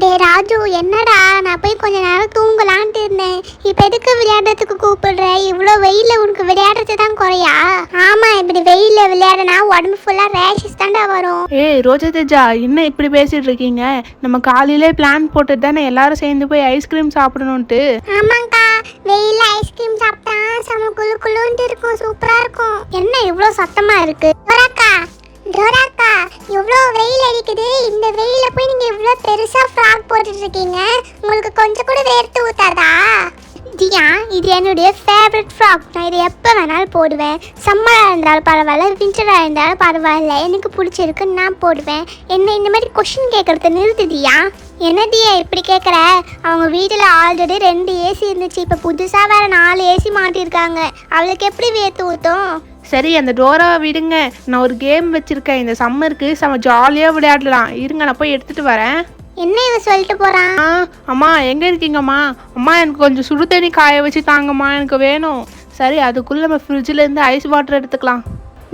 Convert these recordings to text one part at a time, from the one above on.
டே ராஜு என்னடா? நான் போய் கொஞ்ச நேரம் தூங்கலான்ட்டு இருந்தேன். இப்போ எதுக்கு விளையாடுறதுக்கு கூப்பிடுற? இவ்வளோ வெயிலில் உனக்கு விளையாடுறது தான் குறையா? ஆமாம் இப்படி வெயிலில் விளையாடுனா உடம்பு ஃபுல்லாக ரேஷஸ் தாண்டா வரும். ஏய் ரோஜா தேஜா என்ன இப்படி பேசிட்டு இருக்கீங்க? நம்ம காலையிலே பிளான் போட்டு தானே எல்லாரும் சேர்ந்து போய் ஐஸ்கிரீம் சாப்பிடணுன்ட்டு ஆமாங்க்கா வெயிலில் ஐஸ்கிரீம் சாப்பிட்டா செம குளு குளுன்ட்டு இருக்கும் சூப்பராக இருக்கும். என்ன இவ்வளோ சத்தமாக இருக்கு? டோராக்கா இவ்வளோ வெயில் அடிக்குது. இந்த வெயில போய் நீங்கள் இவ்வளோ பெருசாக ஃப்ராக் போட்டுட்டு இருக்கீங்க உங்களுக்கு கொஞ்சம் கூட வேர்த்து ஊத்தாதா? தியா இது என்னுடைய ஃபேவரட் ஃப்ராக் நான் இதை எப்போ வேணாலும் போடுவேன். சம்மராக இருந்தாலும் பரவாயில்ல வின்டராக இருந்தாலும் பரவாயில்ல. எனக்கு பிடிச்சிருக்குன்னு நான் போடுவேன். என்ன இந்த மாதிரி கொஷின் கேட்குறத நிறுத்துதியா என்னதியா இப்படி கேட்குற அவங்க வீட்டில் ஆல்ரெடி ரெண்டு ஏசி இருந்துச்சு. இப்போ புதுசாக வேறு நாலு ஏசி மாட்டியிருக்காங்க அவளுக்கு எப்படி வேர்த்து ஊற்றும் சரி அந்த டோராவை விடுங்க. நான் ஒரு கேம் வச்சிருக்கேன். இந்த சம்மருக்கு செம ஜாலியாக விளையாடலாம். இருங்க நான் போய் எடுத்துட்டு வரேன். என்ன இவ சொல்லிட்டு போகிறான் ஆ அம்மா எங்கே இருக்கீங்கம்மா? அம்மா எனக்கு கொஞ்சம் சுடு தண்ணி காய வச்சு தாங்கம்மா. எனக்கு வேணும். சரி அதுக்குள்ளே நம்ம ஃப்ரிட்ஜில் இருந்து ஐஸ் வாட்டர் எடுத்துக்கலாம்.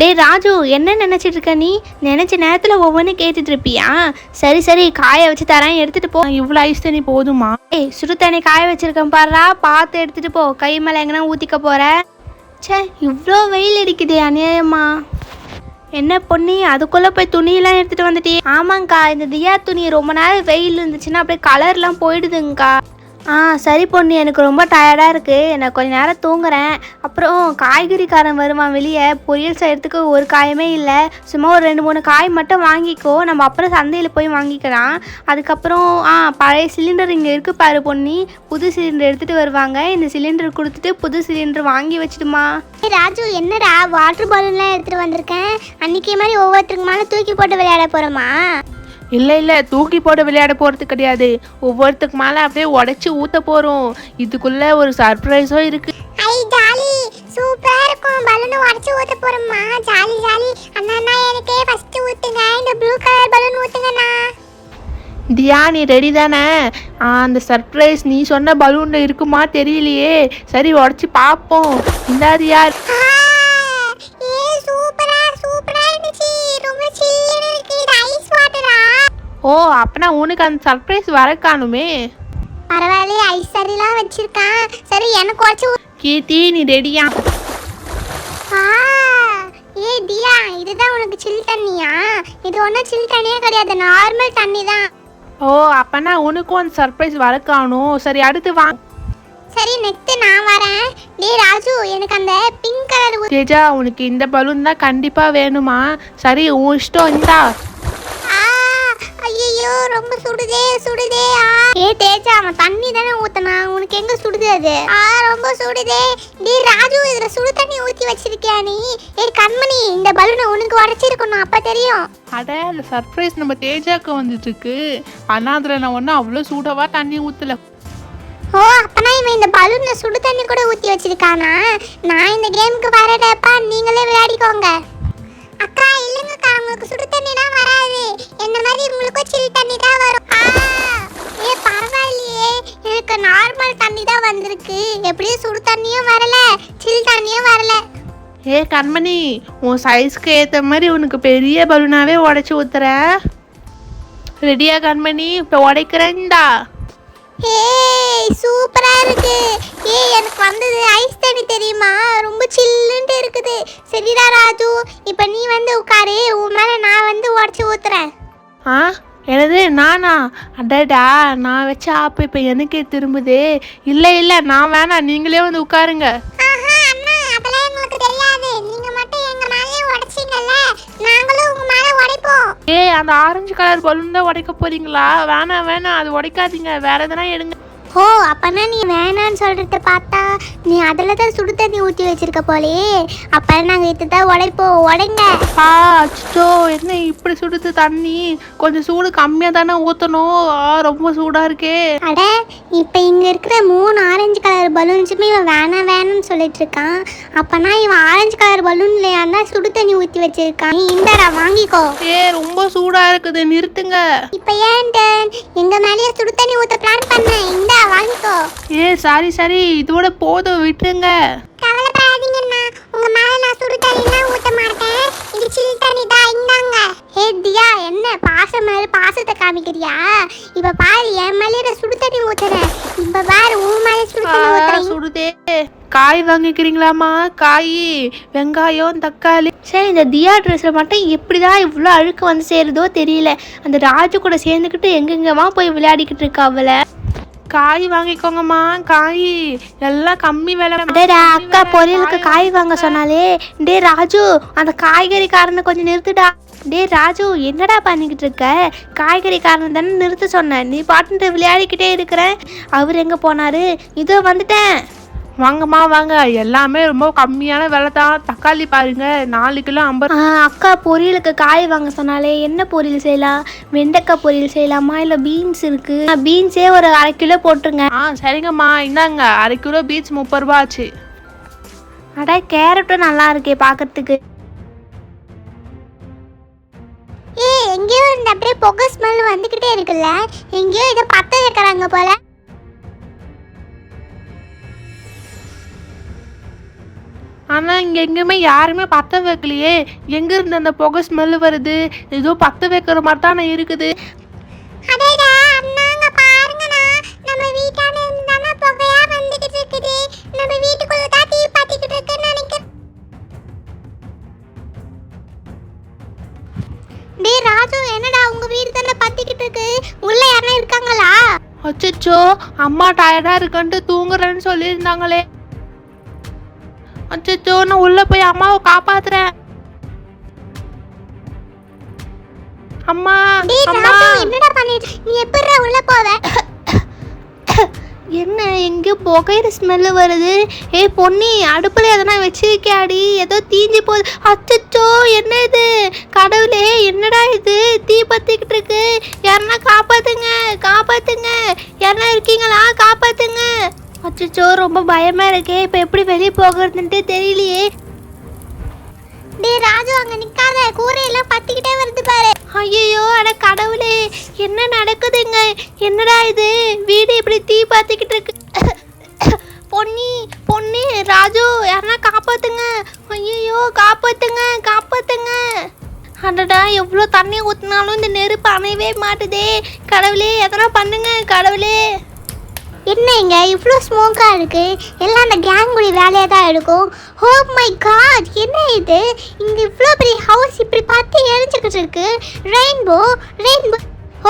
டேய் ராஜு என்ன நினச்சிட்டு இருக்க நீ? நினச்ச நேரத்தில் ஒவ்வொன்றும் கேட்டுட்டு இருப்பியா? சரி சரி காய வச்சு தரேன். எடுத்துகிட்டு போ. இவ்வளோ ஐஸ் தண்ணி போதுமா? ஏய் சுடு தண்ணி காய வச்சிருக்கேன் பாருடா. பார்த்து எடுத்துகிட்டு போ. கை மேலே எங்கன்னா ஊற்றிக்க போகிற ச்சே இவ்வளோ வெயில் அடிக்குது அநியாயமா. என்ன பொண்ணி அதுக்குள்ளே போய் துணியெல்லாம் எடுத்துகிட்டு வந்துட்டே ஆமாங்க்கா இந்த தியா துணி ரொம்ப நேரம் வெயில் இருந்துச்சுன்னா அப்படியே கலர்லாம் போயிடுதுங்க்கா ஆ சரி பொண்ணு எனக்கு ரொம்ப டயர்டாக இருக்குது நான் கொஞ்ச நேரம் தூங்குறேன். அப்புறம் காய்கறிக்காரன் வருவான் வெளியே. பொரியல் செய்கிறதுக்கு ஒரு காயமே இல்லை. சும்மா ஒரு ரெண்டு மூணு காய் மட்டும் வாங்கிக்கோ. நம்ம அப்புறம் சந்தையில் போய் வாங்கிக்கலாம். அதுக்கப்புறம் ஆ பழைய சிலிண்டர் இங்கே இருக்குது பாரு பொண்ணி. புது சிலிண்டர் எடுத்துகிட்டு வருவாங்க. இந்த சிலிண்டர் கொடுத்துட்டு புது சிலிண்டர் வாங்கி வச்சிடுமா. ராஜு என்னடா வாட்டர் பாலூன்லாம் எடுத்துகிட்டு வந்திருக்கேன்? அன்னைக்கு மாதிரி ஒவ்வொருத்தருக்கு மேலே தூக்கி போட்டு விளையாட போகிறோமா இல்லை இல்லை தூக்கி போட்டு விளையாட போகிறது கிடையாது. ஒவ்வொருத்துக்கு மேலே அப்படியே உடச்சி ஊற்ற போகிறோம் இதுக்குள்ளே ஒரு சர்ப்ரைஸும் இருக்குது ஐ ஜாலி. சூப்பரா இருக்கும். பலூன் உடைச்சு ஊத்த போறோமா ஜாலி ஜாலி. அண்ணா எனக்கே இந்த ப்ளூ கலர் பலூன் ஊத்துங்கண்ணா. தியா நீ ரெடி தானே? அந்த சர்ப்ரைஸ் நீ சொன்ன பலூனில் இருக்குமா தெரியலையே. சரி உடச்சி பார்ப்போம். இந்தா ஓ அப்பனா உனக்கு அந்த சர்ப்ரைஸ் வர காணுமே பரவாயில்லையே ஐஸ் சரிலாம் வச்சிருக்கான். சரி எனக்கு உடச்சு கீர்த்தி நீ ரெடியா ஆ ஏ தியா இதுதான் உனக்கு சில் தண்ணியா? இது ஒன்றும் சில் தண்ணியே கிடையாது நார்மல் தண்ணி தான் ஓ அப்பனா உனக்கும் அந்த சர்ப்ரைஸ் வர காணும் சரி அடுத்து வா. சரி நெக்ஸ்ட் நான் வரேன். டேய் ராஜு எனக்கு அந்த பிங்க் கலர் தேஜா உனக்கு இந்த பலூன் தான் கண்டிப்பாக வேணுமா? சரி உன் இஷ்டம் இந்தா. ஐயோ ரொம்ப சுடுதே சுடுதே ஏ தேஜா அவன் தண்ணி தானே ஊத்தனா? உனக்கு எங்க சுடுது அது? ஆ ரொம்ப சுடுதே. டேய் ராஜு இதுல சுடு தண்ணி ஊத்தி வச்சிருக்கியா நீ? ஏய் கண்மணி இந்த பலூனை உனக்கு உடைச்சிருக்கணும் அப்ப தெரியும். அட அந்த சர்ப்ரைஸ் நம்ம தேஜாக்கு வந்துட்டு இருக்கு ஆனால் அதில் நான் ஒன்றும் அவ்வளோ சூடாவா தண்ணி ஊற்றல ஓ அப்பனா இவன் இந்த பலூன்ல சுடு தண்ணி கூட ஊத்தி வச்சிருக்கானா? நான் இந்த கேமுக்கு வரடப்பா நீங்களே விளையாடிக்கோங்க. அக்கா இல்லைங்கக்கா உங்களுக்கு சுடு தண்ணினா வராது. என்ன மாதிரி உங்களுக்கும் சில் தண்ணி தான் வரும். ஏ பரவாயில்லையே. எனக்கு நார்மல் தண்ணி தான் வந்திருக்கு. எப்படியும் சுடு தண்ணியும் வரல சில் தண்ணியும் வரல. ஏ கண்மணி உன் சைஸ்க்கு ஏற்ற மாதிரி உனக்கு பெரிய பலூனாவே உடச்சி ஊத்துற. ரெடியா கண்மணி? இப்போ உடைக்கிறேன்டா. ஏய் சூப்பரா இருக்கு. ஏய் எனக்கு வந்தது ஐஸ் தண்ணி தெரியுமா? ரொம்ப சில்லுன்ட்டு இருக்குது. சரிடா ராஜு. இப்போ நீ வந்து உட்காரு. உன் மேலே நான் வந்து உடச்சி ஊத்துறேன். ஆ? எனது நானா? அடடா நான் வச்ச ஆப்பு இப்போ எனக்கே திரும்புது. இல்லை இல்லை நான் வேணாம். நீங்களே வந்து உட்காருங்க. ஏய் அந்த ஆரஞ்சு கலர் பலூன் தான் உடைக்க போறீங்களா? வேணாம் வேணாம். அது உடைக்காதீங்க. வேற எதனா எடுங்க. ஓ அப்பனா நீ வேணான்னு சொல்றத பார்த்தா நீ அதில் தான் சுடு தண்ணி ஊற்றி வச்சிருக்க போலே அப்போ நாங்கள் இது தான் உடைப்போம். உடைங்க. ஆ அச்சோ என்ன இப்படி சுடுது தண்ணி? கொஞ்சம் சூடு கம்மியாக தானே ஊற்றணும் ஆ ரொம்ப சூடாக இருக்கே. அட இப்போ இங்கே இருக்கிற மூணு ஆரஞ்சு கலர் பலூன்ஸுமே இவன் வேணாம் வேணும்னு சொல்லிட்டு இருக்கான். அப்பனா இவன் ஆரஞ்சு கலர் பலூன்ல யாருன்னா சுடு தண்ணி ஊற்றி வச்சிருக்கான். நீ இந்தடா வாங்கிக்கோ. ஏ ரொம்ப சூடாக இருக்குது. நிறுத்துங்க. இப்போ ஏன் turn? எங்க மேலேயே சுடு தண்ணி ஊற்ற பிளான் பண்ணேன் இந்தா. வாங்கிக்கோ. ஏ சாரி சாரி. இதோட போதும் விட்டுருங்க. கவலைப்படாதீங்கண்ணா உங்க மேல நான் சுடு தண்ணிலாம் ஊத்த மாட்டேன். இது சில் தண்ணி தான் இந்தாங்க. ஹே தியா என்ன பாசம் மேல பாசத்தை காமிக்கிறியா? இப்ப பாரு என் மேலே சுடு தண்ணி ஊத்துறேன். இப்ப பாரு உன் மேலே சுடு தண்ணி ஊத்துறேன். சுடுதே. காய் வாங்கிக்கிறீங்களாம்மா? காய் வெங்காயம் தக்காளி. சரி இந்த தியா ட்ரெஸ்ஸில் மட்டும் எப்படி தான் இவ்வளோ அழுக்கு வந்து சேருதோ தெரியல. அந்த ராஜு கூட சேர்ந்துக்கிட்டு எங்கெங்கம்மா போய் விளையாடிக்கிட்டு இருக்கா அவளை? காய் வாங்கிக்கோங்கம்மா காய். எல்லாம் கம்மி விலை. அடடா அக்கா பொரியலுக்கு காய் வாங்க சொன்னாலே டே ராஜு அந்த காய்கறிக்காரனை கொஞ்சம் நிறுத்துடா. டே ராஜு என்னடா பண்ணிக்கிட்டு இருக்க? காய்கறிக்காரனை தானே நிறுத்த சொன்னேன் நீ பாட்டு விளையாடிக்கிட்டே இருக்கிற. அவர் எங்கே போனாரு? இதோ வந்துட்டேன். வாங்கம்மா வாங்க. எல்லாமே ரொம்ப கம்மியான விலை தான். தக்காளி பாருங்க நாலு கிலோ ஐம்பது அக்கா பொரியலுக்கு காய் வாங்க சொன்னாலே என்ன பொரியல் செய்யலாம் வெண்டைக்காய் பொரியல் செய்யலாமா? இல்லை பீன்ஸ் இருக்கு? பீன்ஸே ஒரு அரை கிலோ போட்டுருங்க. ஆ சரிங்கம்மா. இந்தாங்க அரை கிலோ பீச் முப்பது ரூபா ஆச்சு. அட கேரட்டும் நல்லா இருக்கே பார்க்கறதுக்கு ஏய் எங்கேயோ இந்த அப்படியே புகை ஸ்மெல் வந்துகிட்டே இருக்குல்ல. எங்கேயோ இதை பத்த வைக்கிறாங்க போல. ஆனா இங்க எங்கேயுமே யாருமே பத்த வைக்கலையே. எங்க இருந்து அந்த புகை ஸ்மெல் வருது? ஏதோ பத்த வைக்கிற மாதிரி தானே இருக்குது. டேய் ராஜு என்னடா உங்க வீடு தானே பத்திக்கிட்டு இருக்கு? உள்ள யாரா இருக்காங்களா? அச்சச்சோ அம்மா டயர்டா இருக்குன்ட்டு தூங்குறேன்னு சொல்லியிருந்தாங்களே. அச்சச்சோ நான் உள்ள போய் அம்மாவை காப்பாத்துறேன். அம்மா அம்மா. என்னடா பண்ணிட்டு நீ எப்படிடா உள்ள போவ? என்ன எங்கேயோ புகையிற ஸ்மெல்லு வருது? ஏய் பொன்னி அடுப்பில் எதனா வச்சிருக்கியாடி? ஏதோ தீஞ்சு போகுது அச்சச்சோ என்ன இது? கடவுளே என்னடா இது? தீ பத்திக்கிட்டு இருக்கு. யாருன்னா காப்பாத்துங்க காப்பாத்துங்க. யாருன்னா இருக்கீங்களா? காப்பாத்துங்க. அச்சச்சோ ரொம்ப பயமா இருக்கே. இப்போ எப்படி வெளியே போகிறதுன்ட்டு தெரியலையே. டேய் ராஜு அங்க நிக்காத. கூரையெல்லாம் பத்திக்கிட்டே வருது பாரு. ஐயோ அட கடவுளே. என்ன நடக்குதுங்க? என்னடா இது? வீடு இப்படி தீ பார்த்துக்கிட்டு இருக்கு. பொன்னி பொன்னி ராஜு யாருன்னா காப்பாத்துங்க. ஐயோ காப்பாத்துங்க காப்பாத்துங்க. அடடா எவ்வளோ தண்ணி ஊற்றினாலும் இந்த நெருப்பு அணையவே மாட்டுதே. கடவுளே எதனா பண்ணுங்க கடவுளே. என்ன இங்க இவ்வளோ ஸ்மோக்காக இருக்குது எல்லாம் அந்த கேங்குடி வேலையாக தான் இருக்கும்? ஹோ மை காட் என்ன இது? இங்கே இவ்வளோ பெரிய ஹவுஸ் இப்படி பார்த்து எரிஞ்சுக்கிட்டு இருக்கு? Rainbow rainbow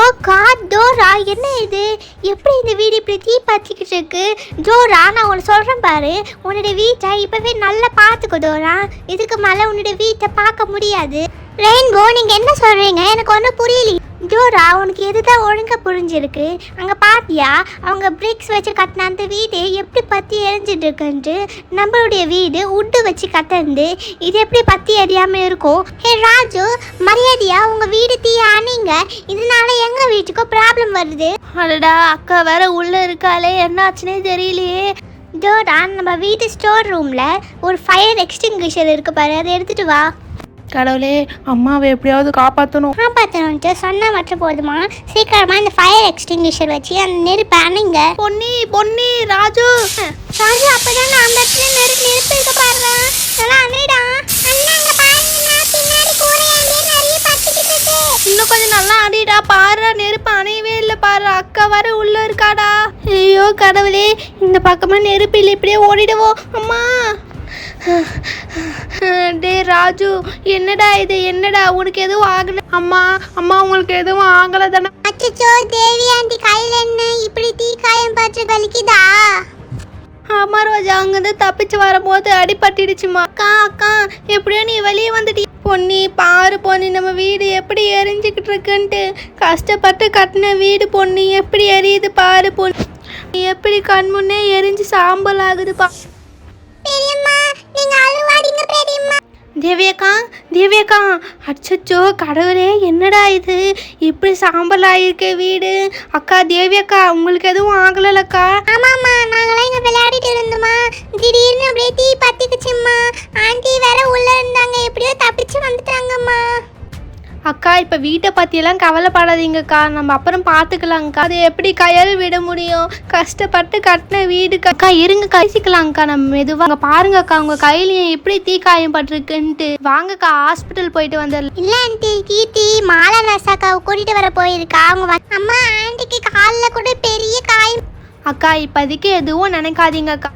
oh god Dora என்ன இது? எப்படி இந்த வீடு இப்படி தீ பற்றிக்கிட்டு இருக்கு? டோரா நான் ஒன்று சொல்கிறேன் பாரு. உன்னோட வீட்டை இப்போவே நல்லா பார்த்துக்கோ டோரா இதுக்கு மேலே உன்னோட வீட்டை பார்க்க முடியாது. ரெயின்போ நீங்கள் என்ன சொல்கிறீங்க எனக்கு ஒன்றும் புரியலையே ஜோரா உனக்கு எதுதான் ஒழுங்கா புரிஞ்சிருக்கு? அங்கே பாத்தியா? அவங்க பிரிக்ஸ் வச்சு கட்டின அந்த வீடு எப்படி பற்றி எரிஞ்சிட்டு இருக்குன்ட்டு? நம்மளுடைய வீடு உட்டு வச்சு கட்டந்து இது எப்படி பற்றி எரியாமல் இருக்கும்? ஹே ராஜு மரியாதையா உங்கள் வீடு தீ அணிங்க. இதனால எங்கள் வீட்டுக்கும் ப்ராப்ளம் வருது? அடடா அக்கா வேற உள்ள இருக்காளே. என்ன ஆச்சுன்னே தெரியலையே ஜோரா நம்ம வீட்டு ஸ்டோர் ரூமில் ஒரு ஃபயர் எக்ஸ்டிங்விஷர் இருக்கு பாரு. அதை எடுத்துட்டு வா. கடவுளே அம்மாவை எப்படியாவது காப்பாற்றணும் காப்பாற்றணுன்ட்டு சொன்னால் மட்டும் போதுமா? சீக்கிரமாக இந்த ஃபயர் எக்ஸ்டிங்விஷர் வச்சு அந்த நெருப்பை அணைங்க. பொன்னி பொன்னி ராஜு. ராஜு அப்பதான் நான் அந்த இடத்துல நெருப்பு நெருப்பு இருக்க பாருங்க. நல்லா அணைடா. இன்னும் கொஞ்சம் நல்லா அடிடா பாரு நெருப்பு அணையவே இல்லை பாரு. அக்கா வர உள்ள இருக்காடா. ஐயோ கடவுளே இந்த பக்கமா நெருப்பு இல்லை இப்படியே ஓடிடுவோம். அம்மா. டே ராஜு என்னடா இது? என்னடா? உனக்கு எதுவும் ஆகல? அம்மா அம்மா உங்களுக்கு எதுவும் ஆகலை தானே? அச்சச்சோ தேவி ஆண்டி கையில என்ன? இப்படி தீ காயம் பற்று வலிக்குதா? ஆமா ரோஜா அங்கிருந்து தப்பிச்சு வரும்போது அடிபட்டுடுச்சுமா அக்கா அக்கா எப்படியோ நீ வெளியே வந்துட்டி. பொன்னி பாரு பொன்னி நம்ம வீடு எப்படி எரிஞ்சுக்கிட்டு இருக்குன்ட்டு. கஷ்டப்பட்டு கட்டின வீடு பொன்னி எப்படி எரியுது பாரு பொன்னி. எப்படி கண் முன்னே எரிஞ்சு சாம்பல் ஆகுது பா பெரியம்மா நீங்க அழுவாதீங்க பெரியம்மா. தேவியக்கா தேவியக்கா அச்சச்சோ கடவுளே என்னடா இது? இப்படி சாம்பல் ஆயிருக்கு வீடு? அக்கா தேவியக்கா உங்களுக்கு எதுவும் ஆகலக்கா ஆமாம்மா நாங்களாம் இங்க விளையாடிட்டு இருந்தோமா திடீர்னு அப்படியே தீ பத்திக்குச்சும்மா. ஆண்டி வேற உள்ள இருந்தாங்க. எப்படியோ தப்பிச்சு வந்துட்டாங்கம்மா. அக்கா இப்போ வீட்டை பற்றியெல்லாம் கவலைப்படாதீங்கக்கா. நம்ம அப்புறம் பார்த்துக்கலாங்க்கா அது எப்படி கையால் விட முடியும்? கஷ்டப்பட்டு கட்டின வீடு அக்கா இருங்க கழிச்சிக்கலாங்க்கா நம்ம மெதுவாக அங்கே பாருங்கக்கா உங்கள் கையிலையும் எப்படி தீ காயம் பட்டிருக்குன்ட்டு வாங்கக்கா ஹாஸ்பிட்டல் போயிட்டு வந்துடலாம். இல்ல ஆண்டி கீர்த்தி மாலா நர்சாக்காவை கூட்டிட்டு வர போயிருக்கா. அவங்க அம்மா ஆண்டிக்கு காலில் கூட பெரிய காயம். அக்கா இப்போதைக்கு எதுவும் நினைக்காதீங்கக்கா.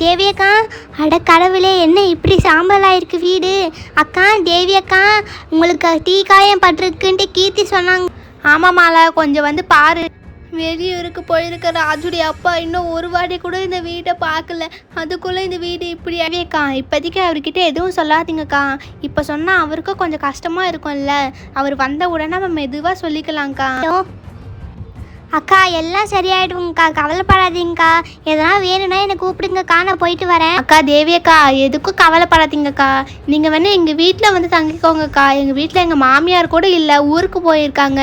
தேவி அக்கா அட கடவுளே என்ன இப்படி சாம்பல் ஆயிருக்கு வீடு? அக்கா தேவி அக்கா உங்களுக்கு டீ காயம் பட்டிருக்குன்ட்டு கீர்த்தி சொன்னாங்க. ஆமாம் மாலா கொஞ்சம் வந்து பாரு. வெளியூருக்கு போயிருக்க ராஜுடைய அப்பா இன்னும் ஒரு வாட்டி கூட இந்த வீட்டை பார்க்கல. அதுக்குள்ளே இந்த வீடு இப்படி அக்கா இப்போதைக்கு அவர்கிட்ட எதுவும் சொல்லாதீங்கக்கா. இப்போ சொன்னால் அவருக்கும் கொஞ்சம் கஷ்டமாக இருக்கும்ல. அவர் வந்த உடனே நம்ம மெதுவாக சொல்லிக்கலாம்க்கா. ஐயோ. அக்கா எல்லாம் சரியாயிடுங்கக்கா. கவலைப்படாதீங்கக்கா. எதனா வேணும்னா என்னை கூப்பிடுங்கக்கா. நான் போயிட்டு வரேன். அக்கா தேவி அக்கா எதுக்கும் கவலைப்படாதீங்கக்கா. நீங்கள் வேணால் எங்கள் வீட்டில் வந்து தங்கிக்கோங்கக்கா. எங்கள் வீட்டில் எங்கள் மாமியார் கூட இல்லை. ஊருக்கு போயிருக்காங்க.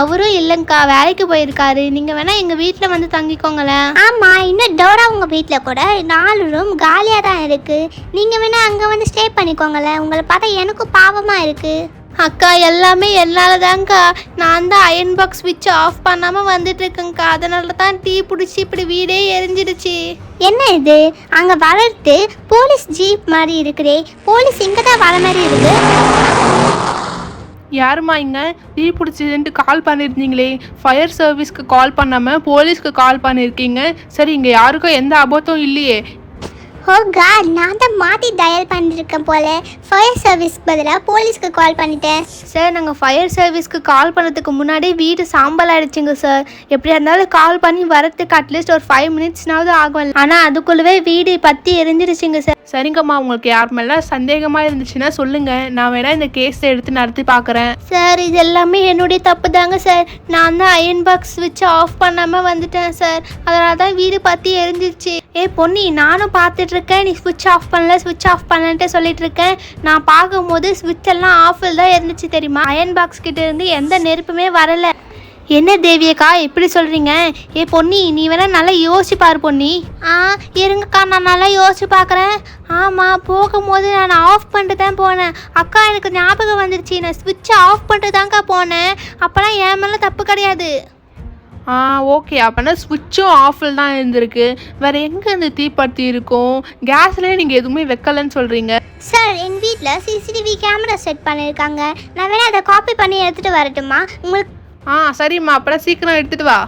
அவரும் இல்லைங்க்கா வேலைக்கு போயிருக்காரு. நீங்கள் வேணால் எங்கள் வீட்டில் வந்து தங்கிக்கோங்களேன். ஆமா இன்னும் டோரா உங்க வீட்டில் கூட நாலு ரூம் காலியாக தான் இருக்கு. நீங்க வேணா அங்கே வந்து ஸ்டே பண்ணிக்கோங்களேன். உங்களை பார்த்தா எனக்கும் பாவமா இருக்கு. அக்கா எல்லாமே என்னால் தான்க்கா நான் தான் அயன் பாக்ஸ் ஸ்விட்ச் ஆஃப் பண்ணாமல் வந்துட்டு இருக்கேங்க்கா அதனால தான் டீ பிடிச்சி இப்படி வீடே எரிஞ்சிடுச்சு. என்ன இது? அங்க வளர்த்து போலீஸ் ஜீப் மாதிரி இருக்குதே. போலீஸ் இங்க தான் வர மாதிரி இருக்கு. யாரும்மா இங்கே? தீ பிடிச்சதுன்ட்டு கால் பண்ணியிருந்தீங்களே ஃபயர் சர்வீஸ்க்கு கால் பண்ணாமல் போலீஸ்க்கு கால் பண்ணியிருக்கீங்க சரி இங்கே யாருக்கும் எந்த ஆபத்தும் இல்லையே. ஓ காட் நான் தான் மாற்றி டயல் பண்ணிருக்கேன் போல. ஃபயர் சர்வீஸ் பதிலாக போலீஸ்க்கு கால் பண்ணிட்டேன். சார் நாங்கள் ஃபயர் சர்வீஸ்க்கு கால் பண்ணதுக்கு முன்னாடி வீடு சாம்பல் ஆயிடுச்சுங்க சார் எப்படியா இருந்தாலும் கால் பண்ணி வரத்துக்கு அட்லீஸ்ட் ஒரு ஃபைவ் மினிட்ஸ்னாவது ஆகும் ஆனால் அதுக்குள்ளவே வீடு பற்றி எரிஞ்சிடுச்சுங்க சார் சரிங்கம்மா உங்களுக்கு யார் மேலே சந்தேகமாக இருந்துச்சுன்னா சொல்லுங்கள் நான் வேணால் இந்த கேஸை எடுத்து நடத்தி பார்க்குறேன் சார் இது எல்லாமே என்னுடைய தப்பு தாங்க சார் நான் தான் அயன் பாக்ஸ் ஸ்விட்ச் ஆஃப் பண்ணாமல் வந்துட்டேன் சார் அதனால தான் வீடு பற்றி எரிஞ்சிருச்சு. ஏ பொன்னி நானும் பார்த்துட்ருக்கேன். நீ ஸ்விட்ச் ஆஃப் பண்ணல ஸ்விட்ச் ஆஃப் பண்ணலன்ட்டு சொல்லிட்டுருக்கேன் நான் பார்க்கும்போது ஸ்விட்ச் எல்லாம் ஆஃபில் தான் இருந்துச்சு தெரியுமா? அயன் பாக்ஸ் கிட்ட இருந்து எந்த நெருப்புமே வரலை. என்ன தேவியக்கா எப்படி சொல்கிறீங்க ஏ பொன்னி நீ வேணால் நல்லா யோசிச்சு பாரு பொன்னி. ஆ இருங்கக்கா நான் நல்லா யோசிச்சு பார்க்குறேன் ஆமாம் போகும்போது நான் ஆஃப் பண்ணிட்டு தான் போனேன். அக்கா எனக்கு ஞாபகம் வந்துருச்சு. நான் ஸ்விட்சை ஆஃப் பண்ணிட்டு தான்க்கா போனேன். அப்போலாம் என் மேலே தப்பு கிடையாது. ஓகே அப்போனா ஸ்விட்சும் ஆஃபில் தான் இருந்திருக்கு. வேறு எங்கே இந்த தீப்பத்தி இருக்கும்? கேஸ்லேயே நீங்கள் எதுவுமே வைக்கலன்னு சொல்கிறீங்க சார் எங்கள் வீட்டில் சிசிடிவி கேமரா செட் பண்ணியிருக்காங்க நான் வேணா அதை காப்பி பண்ணி எடுத்துகிட்டு வரட்டுமா? உங்களுக்கு ஆ சரிம்மா. அப்புறம் சீக்கிரம் எடுத்துகிட்டு வா.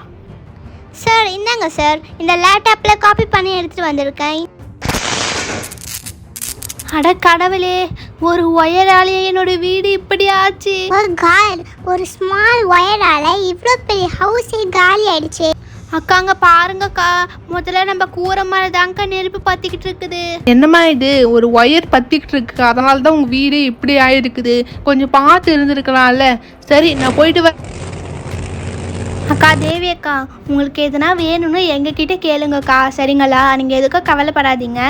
சார் இந்தாங்க சார் இந்த லேப்டாப்பில் காப்பி பண்ணி எடுத்துகிட்டு வந்திருக்கேன். அட கடவுளே ஒரு ஒயராலேயே என்னோட வீடு இப்படி ஆச்சு. ஒரு காட் ஒரு ஸ்மால் ஒயரால் இவ்வளோ பெரிய ஹவுஸே காலி ஆயிடுச்சு. அக்காங்க பாருங்கக்கா. முதல்ல நம்ம கூரை மேலே தாங்க நெருப்பு பற்றிக்கிட்டு இருக்குது. என்னம்மா இது? ஒரு ஒயர் பத்திக்கிட்டு இருக்கு. அதனால தான் உங்கள் வீடு இப்படி ஆயிருக்குது. கொஞ்சம் பார்த்து இருந்திருக்கலாம்ல. சரி நான் போயிட்டு வர அக்கா தேவி அக்கா உங்களுக்கு எதுனா வேணும்னு எங்ககிட்ட கேளுங்கக்கா. சரிங்களா? நீங்கள் எதுக்கும் கவலைப்படாதீங்க.